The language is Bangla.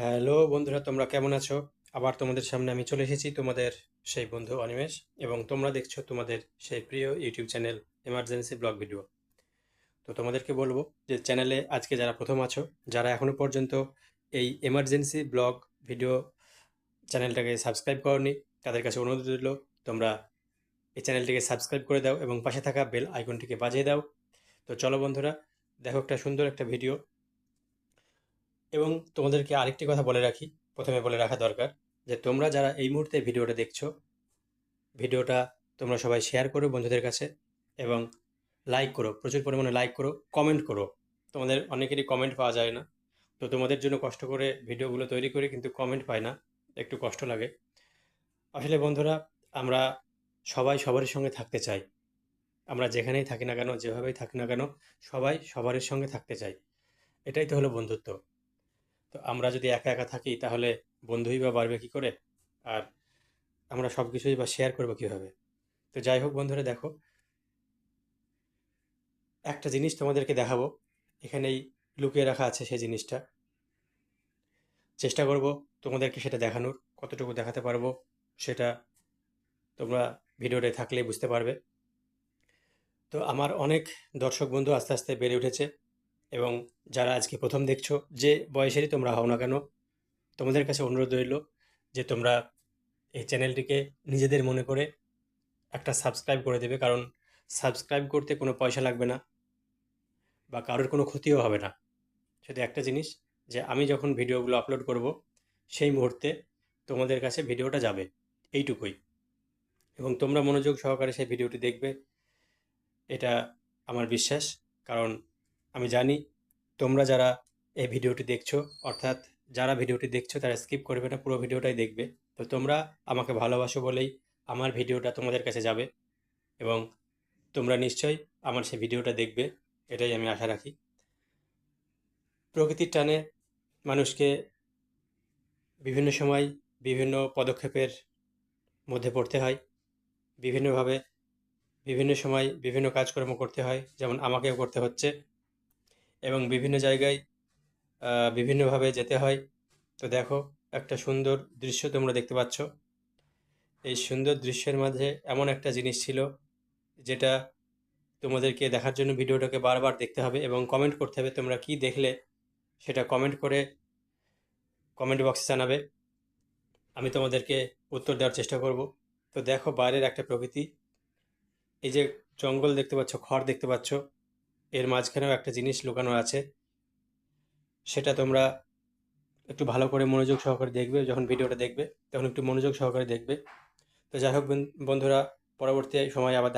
হ্যালো বন্ধুরা, তোমরা কেমন আছো? আবার তোমাদের সামনে আমি চলে এসেছি তোমাদের সেই বন্ধু অনিমেষ, এবং তোমরা দেখছ তোমাদের সেই প্রিয় YouTube channel emergency blog video তো তোমাদেরকে বলব যে চ্যানেলে আজকে যারা প্রথম আছো, যারা এখনও পর্যন্ত এই এমার্জেন্সি ব্লগ ভিডিও চ্যানেলটাকে সাবস্ক্রাইব করনি, তাদের কাছে অনুরোধ রইল, তোমরা এই চ্যানেলটিকে সাবস্ক্রাইব করে দাও এবং পাশে থাকা বেল আইকনটিকে বাজিয়ে দাও। তো চলো বন্ধুরা, দেখো একটা সুন্দর একটা ভিডিও। এবং তোমাদেরকে আরেকটি কথা বলে রাখি, প্রথমে বলে রাখা দরকার যে তোমরা যারা এই মুহূর্তে ভিডিওটা দেখছ, ভিডিওটা তোমরা সবাই শেয়ার করো বন্ধুদের কাছে এবং লাইক করো, প্রচুর পরিমাণে লাইক করো কমেন্ট করো। তোমাদের অনেকেরই কমেন্ট পাওয়া যায় না। তো তোমাদের জন্য কষ্ট করে ভিডিওগুলো তৈরি করি কিন্তু কমেন্ট পাই না, একটু কষ্ট লাগে। আসলে বন্ধুরা, আমরা সবাই সবারই সঙ্গে থাকতে চাই। আমরা যেখানেই থাকি না কেন, যেভাবেই থাকি না কেন, সবাই সবারই সঙ্গে থাকতে চাই। এটাই তো হলো বন্ধুত্ব। তো আমরা যদি একা একা থাকি, তাহলে বন্ধুই বা বাড়বে কী করে? আর আমরা সব কিছুই বা শেয়ার করব কীভাবে? তো যাই হোক বন্ধুরা, দেখো। একটা জিনিস তোমাদেরকে দেখাবো। এখানেই লুকিয়ে রাখা আছে সেই জিনিসটা। চেষ্টা করব তোমাদেরকে সেটা দেখানোর, কতটুকু দেখাতে পারব সেটা তোমরা ভিডিওতে থাকলে বুঝতে পারবে। তো আমার অনেক দর্শক বন্ধু আস্তে আস্তে বেড়ে উঠেছে। এবং যারা আজকে প্রথম দেখছ, যে বয়সেরই তোমরা হও না কেন, তোমাদের কাছে অনুরোধ রইল যে তোমরা এই চ্যানেলটিকে নিজেদের মনে করে একটা সাবস্ক্রাইব করে দেবে, কারণ সাবস্ক্রাইব করতে কোনো পয়সা লাগবে না বা কারোর কোনো ক্ষতিও হবে না। শুধু একটা জিনিস, যে আমি যখন ভিডিওগুলো আপলোড করব, সেই মুহূর্তে তোমাদের কাছে ভিডিওটা যাবে, এইটুকুই। এবং তোমরা মনোযোগ সহকারে সেই ভিডিওটি দেখবে, এটা আমার বিশ্বাস, কারণ আমি জানি তোমরা যারা এই ভিডিওটি দেখছ, অর্থাৎ যারা ভিডিওটি দেখছ তারা স্কিপ করবে না, পুরো ভিডিওটাই দেখবে। তো তোমরা আমাকে ভালোবাসো বলেই আমার ভিডিওটা তোমাদের কাছে যাবে এবং তোমরা নিশ্চয়ই আমার সেই ভিডিওটা দেখবে, এটাই আমি আশা রাখি। প্রকৃতির টানে মানুষকে বিভিন্ন সময় বিভিন্ন পদক্ষেপের মধ্যে পড়তে হয়, বিভিন্নভাবে বিভিন্ন সময় বিভিন্ন কাজকর্ম করতে হয়, যেমন আমাকেও করতে হচ্ছে। এবং বিভিন্ন জায়গায় বিভিন্নভাবে যেতে হয়। তো দেখো, একটা সুন্দর দৃশ্য তোমরা দেখতে পাচ্ছ। এই সুন্দর দৃশ্যের মাঝে এমন একটা জিনিস ছিল, যেটা তোমাদেরকে দেখার জন্য ভিডিওটাকে বারবার দেখতে হবে এবং কমেন্ট করতে হবে তোমরা কি দেখলে সেটা কমেন্ট করে কমেন্ট বক্সে জানাবে। আমি তোমাদেরকে উত্তর দেওয়ার চেষ্টা করব। তো দেখো, বাইরের একটা প্রকৃতি। এই যে জঙ্গল দেখতে পাচ্ছ, খড় দেখতে পাচ্ছ। এর মাঝখানেও একটা জিনিস লুকানো আছে। সেটা তোমরা একটু ভালো করে মনোযোগ সহকারে দেখবে, যখন ভিডিওটা দেখবে, তখন একটু মনোযোগ সহকারে দেখবে। তো যাই হোক বন্ধুরা, পরবর্তী সময় আবার